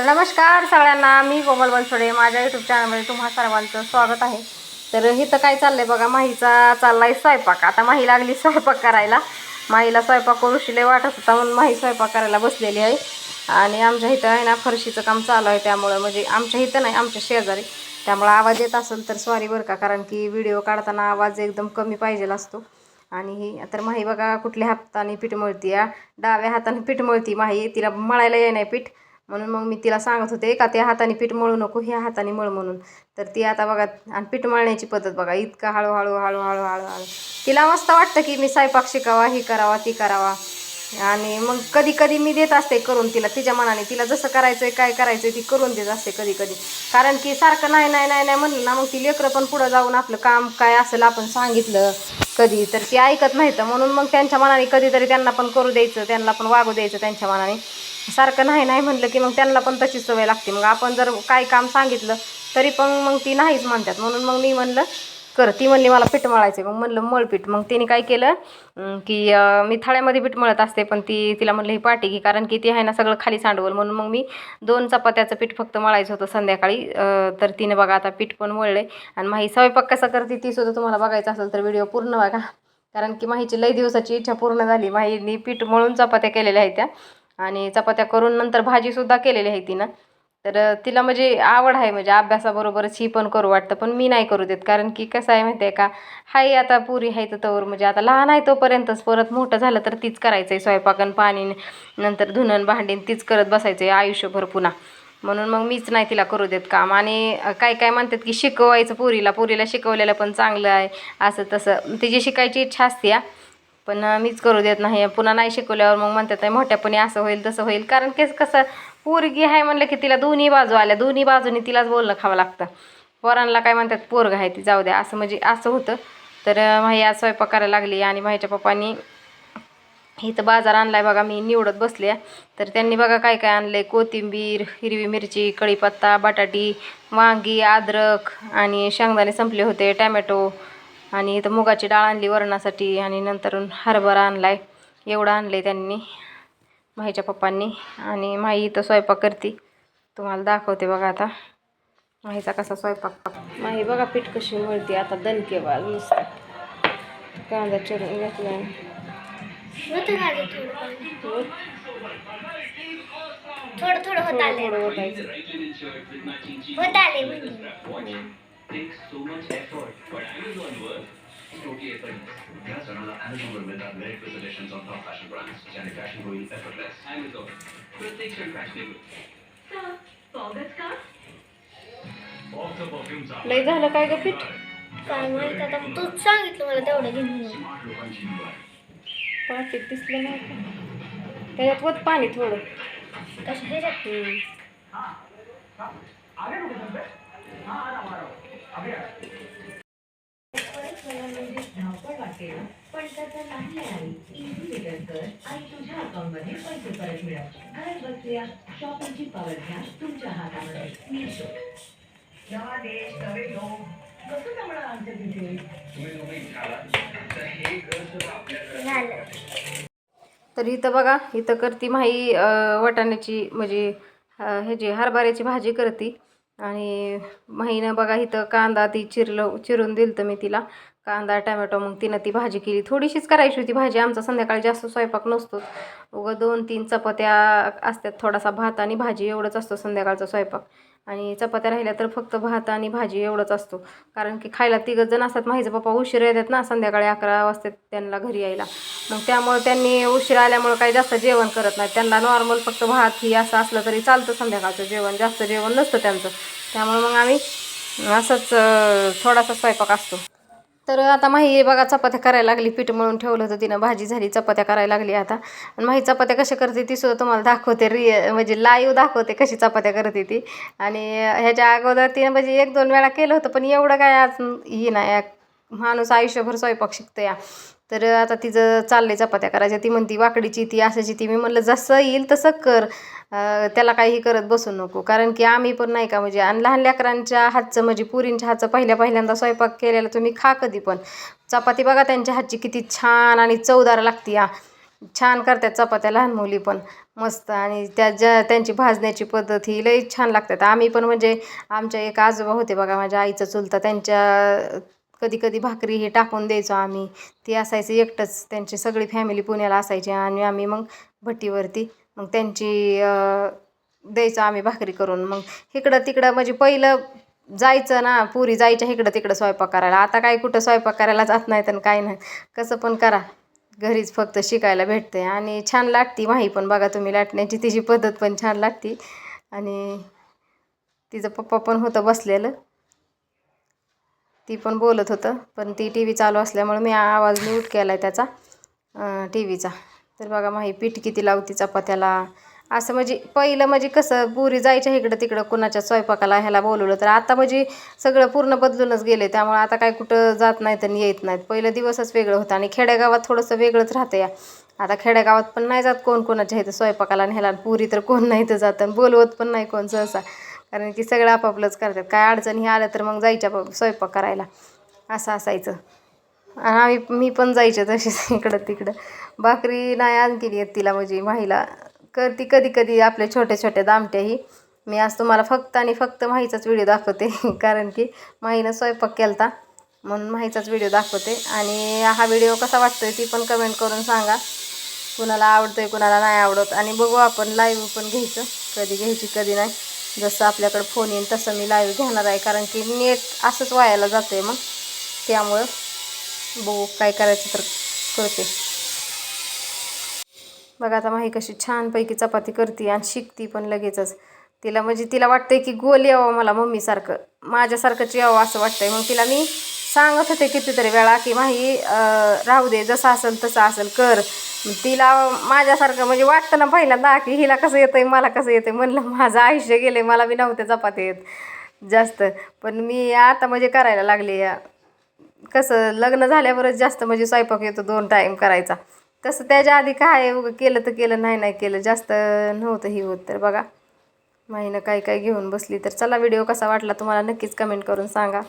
तर नमस्कार सगळ्यांना मी कोमल बनसोडे. माझ्या यूट्यूब चॅनलमध्ये तुम्हा सर्वांचं स्वागत आहे. तर इथं काय चाललंय बघा माहीचा चाललाय स्वयंपाक. आता माही लागली स्वयंपाक करायला. माहीला स्वयंपाक करू शिले वाटत होता म्हणून माही स्वयंपाक करायला बसलेली आहे. आणि आमच्या इथं आहे ना फरशीचं काम चालू आहे. त्यामुळं म्हणजे आमच्या इथं नाही आमच्या शेजारी. त्यामुळं आवाज येत असेल तर सॉरी बरं का कारण की व्हिडिओ काढताना आवाज एकदम कमी पाहिजेल असतो. आणि ही तर माही बघा कुठल्या हाताने पीठ मळती या डाव्या हाताने पीठ मळती माही. तिला मळायला ये नाही पीठ. म्हणून मग मी तिला सांगत होते का त्या हाताने पीठ मळू नको ह्या हाताने मळ म्हणून. तर ती आता बघा आणि पीठ मळण्याची पद्धत बघा इतका हळूहळू हळूहळू हळूहळू. तिला मस्त वाटतं की मी स्वयंपाक शिकावा ही करावा ती करावा. आणि मग कधी कधी मी देत असते करून तिला तिच्या मनाने. तिला जसं करायचं आहे काय करायचं आहे ती करून देत असते कधी कधी कारण की सारखं नाही नाही नाही नाही म्हणलं ना मग ती लेकरं पण पुढं जाऊन आपलं काम काय असेल आपण सांगितलं कधी तर ती ऐकत नाही तर म्हणून मग त्यांच्या मनाने कधीतरी त्यांना पण करू द्यायचं त्यांना पण वागू द्यायचं त्यांच्या मनाने. सारखं नाही नाही म्हटलं की मग त्यांना पण तशीच सवय लागते. मग आपण जर काय काम सांगितलं तरी पण मग ती नाहीच म्हणतात. म्हणून मग मी म्हणलं कर. ती म्हणली मला पीठ मळायचं मग म्हणलं मळपीठ मग तिने काय केलं की मी थाळ्यामध्ये पीठ मळत असते पण ती तिला म्हणलं ही पाटी घे. कारण की ती आहे ना सगळं खाली सांडवल. म्हणून मग मी दोन चपात्याचं पीठ फक्त मळायचं होतं संध्याकाळी. तर तिने बघा आता पीठ पण मळले आणि माही स्वयंपाक कसा करते ती सुद्धा तुम्हाला बघायचं असेल तर व्हिडिओ पूर्ण बघा. कारण की माहीची लई दिवसाची इच्छा पूर्ण झाली. माहीने पीठ मळून चपात्या केलेल्या आहेत त्या. आणि चपात्या करून नंतर भाजीसुद्धा केलेली आहे तिनं. तर तिला म्हणजे आवड आहे म्हणजे अभ्यासाबरोबरच ही पण करू वाटतं पण मी नाही करू देत. कारण की कसं आहे माहिती आहे का हाय आता पुरी आहे तर तवर म्हणजे आता लहान आहे तोपर्यंतच परत मोठं झालं तर तीच करायचं आहे स्वयंपाकन पाणी नंतर धुणं भांडीन तीच करत बसायचं आहे आयुष्यभर पुन्हा. म्हणून मग मीच नाही तिला करू देत काम. आणि काय काय म्हणतात की शिकवायचं पुरीला पुरीला शिकवलेलं पण चांगलं आहे असं तसं. तिची शिकायची इच्छा असते या पण मीच करू देत नाही. पुन्हा नाही शिकवल्यावर मग म्हणतात मोठ्यापणी असं होईल तसं होईल. कारण केस कसं पोरगी आहे म्हणलं की तिला दोन्ही बाजू आल्या. दोन्ही बाजूनी तिलाच बोलणं खावं लागतं. पोरांना काय म्हणतात पोरग आहे ती जाऊ द्या. असं म्हणजे असं होतं. तर माही आज स्वयंपाक करायला लागली आणि माहीच्या पप्पानी इथं बाजार आणलाय बघा मी निवडत बसले तर त्यांनी बघा काय काय आणलंय. कोथिंबीर हिरवी मिरची कढीपत्ता बटाटी वांगी अद्रक आणि शेंगदाणे संपले होते टॅमॅटो आणि इथं मुगाची डाळ आणली वरणासाठी आणि नंतर हरभरा आणलाय. एवढं आणलंय त्यांनी माहीच्या पप्पांनी. आणि माही इथं स्वयंपाक करते. तुम्हाला दाखवते बघा आता. माहीचा कसा स्वयंपाक. माही बघा पीठ कशी मिळते आता दणके बा नुसतं. कांदा चिरून घेतलाय. होतं का रे थोडं पाणी? थोडं थोडं होत आले थोडं ओतायचं होत आले म्हणजे लय झालं काय ग पीठ काय माहीत आता तूच सांगितलं मला तेवढं घे म्हणून पाकीट दिसलं नाही का? त्याच्यात वत पाणी थोडं. कसं ह्याच्यात? हम्म. पण नाही तर इथं बघा इथं करती माही वाटाण्याची म्हणजे हे जे हरभऱ्याची भाजी करते आणि माहीनं बघा इथं कांदा ती चिरलं चिरून दिलं तर मी तिला. कांदा टमॅटो मग तिनं ती भाजी केली. थोडीशीच करायची होती भाजी. आमचा संध्याकाळी जास्त स्वयंपाक नसतो. उगं दोन तीन चपात्या असतात थोडासा भात आणि भाजी एवढंच असतो संध्याकाळचा स्वयंपाक. आणि चपात्या राहिल्या तर फक्त भात आणि भाजी एवढंच असतो. कारण की खायला तिघं जण असतात. माहीचे पप्पा उशीर येतात ना संध्याकाळी अकरा वाजतात त्यांना घरी यायला. मग त्यामुळे त्यांनी उशीर आल्यामुळे काही जास्त जेवण करत नाही त्यांना नॉर्मल फक्त भात ही असं असलं तरी चालतं संध्याकाळचं जेवण. जास्त जेवण नसतं त्यांचं. त्यामुळे मग आम्ही असंच थोडासा स्वयंपाक असतो. तर आता माही बघा चपात्या करायला लागली. पीठ मळून ठेवलं होतं तिनं. भाजी झाली चपात्या करायला लागली आता. आणि माही चपात्या कशा करते ती सुद्धा तुम्हाला दाखवते. रि म्हणजे लाईव्ह दाखवते कशी चपात्या करते ती. आणि ह्याच्या अगोदर तिनं म्हणजे एक दोन वेळा केलं होतं पण एवढं काय आज ही नाही. माणूस आयुष्यभर स्वयंपाक शिकतो या तर आता तिचं चाललंय चपात्या करायच्या. ती म्हणती वाकडीची ती असायची ती. मी म्हणलं जसं येईल तसं कर. त्याला काही करत बसू नको. कारण की आम्ही पण नाही का म्हणजे आणि लहान लेकरांच्या हातचं म्हणजे पुरींच्या हातचं पहिल्या पहिल्यांदा स्वयंपाक केलेला तुम्ही खा कधी पण. चपाती बघा त्यांच्या हातची किती छान आणि चवदार लागते या छान करतात चपात्या लहान मुली पण. मस्त. आणि त्या ज्या त्यांची भाजण्याची पद्धत ही लई छान लागतात. आम्ही पण म्हणजे आमच्या एक आजोबा होते बघा माझ्या आईचं चुलता त्यांच्या कधी कधी भाकरी हे टाकून द्यायचो आम्ही. ती असायची एकटंच. त्यांची सगळी फॅमिली पुण्याला असायची आणि आम्ही मग भट्टीवरती मग त्यांची द्यायचो आम्ही भाकरी करून. मग इकडं तिकडं म्हणजे पहिलं जायचं ना पुरी जायच्या इकडं तिकडं स्वयंपाक करायला. आता काय कुठं स्वयंपाक करायला जात नाही तर काय नाही. कसं पण करा. घरीच फक्त शिकायला भेटते आणि छान लागती माही पण बघा तुम्ही लाटण्याची. तिची पद्धत पण छान लागती. आणि तिचं पप्पा पण होतं बसलेलं. ती पण बोलत होतं. पण ती टी व्ही चालू असल्यामुळे मी आवाज म्यूट केला आहे त्याचा टी व्हीचा तर बघा माही पीठ किती लावती चपात्याला. असं म्हणजे पहिलं म्हणजे कसं पुरी जायच्या इकडं तिकडं कुणाच्या स्वयंपाकाला ह्याला बोलवलं तर आता म्हणजे सगळं पूर्ण बदलूनच गेले त्यामुळे आता काय कुठं जात नाहीत आणि येत नाहीत. पहिलं दिवसच वेगळं होतं आणि खेडेगावात थोडंसं वेगळंच राहतं या. आता खेडेगावात पण नाही जात कोण कोणाच्या इथं स्वयंपाकाला आणि ह्याला. आणि पुरी तर कोण नाही तर जातं आणि बोलवत पण नाही कोण सहसा. कारण की सगळं आपापलंच करतात. काय अडचणी आलं तर मग जायच्या स्वयंपाक करायला. असं असायचं. आणि आम्ही मी पण जायचे तसेच इकडं तिकडं. भाकरी नाही आणखी येत तिला म्हणजे माहीला करती कधी कधी आपल्या छोट्या छोट्या दामट्याही. मी आज तुम्हाला फक्त आणि फक्त माहीचाच व्हिडिओ दाखवते. कारण की माहीनं स्वयंपाक केलता. म्हणून माहीचाच व्हिडिओ दाखवते. आणि हा व्हिडिओ कसा वाटतोय ती पण कमेंट करून सांगा. कुणाला आवडतोय कुणाला नाही आवडत. आणि बघू आपण लाईव्ह पण घ्यायचं. कधी घ्यायची कधी नाही. जसं आपल्याकडं फोन येईल तसं मी लाईव्ह घेणार आहे. कारण की नेट असंच वायाला जातं आहे मग. त्यामुळं बघू काय करायचं तर करते. बघा आता माही कशी छानपैकी चपाती करते आणि शिकती पण लगेचच. तिला म्हणजे तिला वाटतंय की गोल यावं मला मम्मीसारखं. माझ्यासारखंच यावं असं वाटतंय. मग तिला मी सांगत होते कितीतरी वेळा की माही राहू दे जसं असेल तसं असेल कर. तिला माझ्यासारखं म्हणजे वाटतं ना पहिल्यांदा की हिला कसं येतंय मला कसं येतंय? म्हणलं माझं आयुष्य गेले मला बी नव्हते चपाती येत. जास्त. पण मी आता म्हणजे करायला लागले. कसं लग्न झाल्यावरच जास्त म्हणजे स्वयंपाक येतो दोन टाईम करायचा. तसं त्याच्या आधी काय उगं केलं तर केलं नाही नाही केलं जास्त नव्हतं ही होत. तर बघा महिनं काय काय घेऊन बसली. तर चला व्हिडिओ कसा वाटला तुम्हाला नक्कीच कमेंट करून सांगा.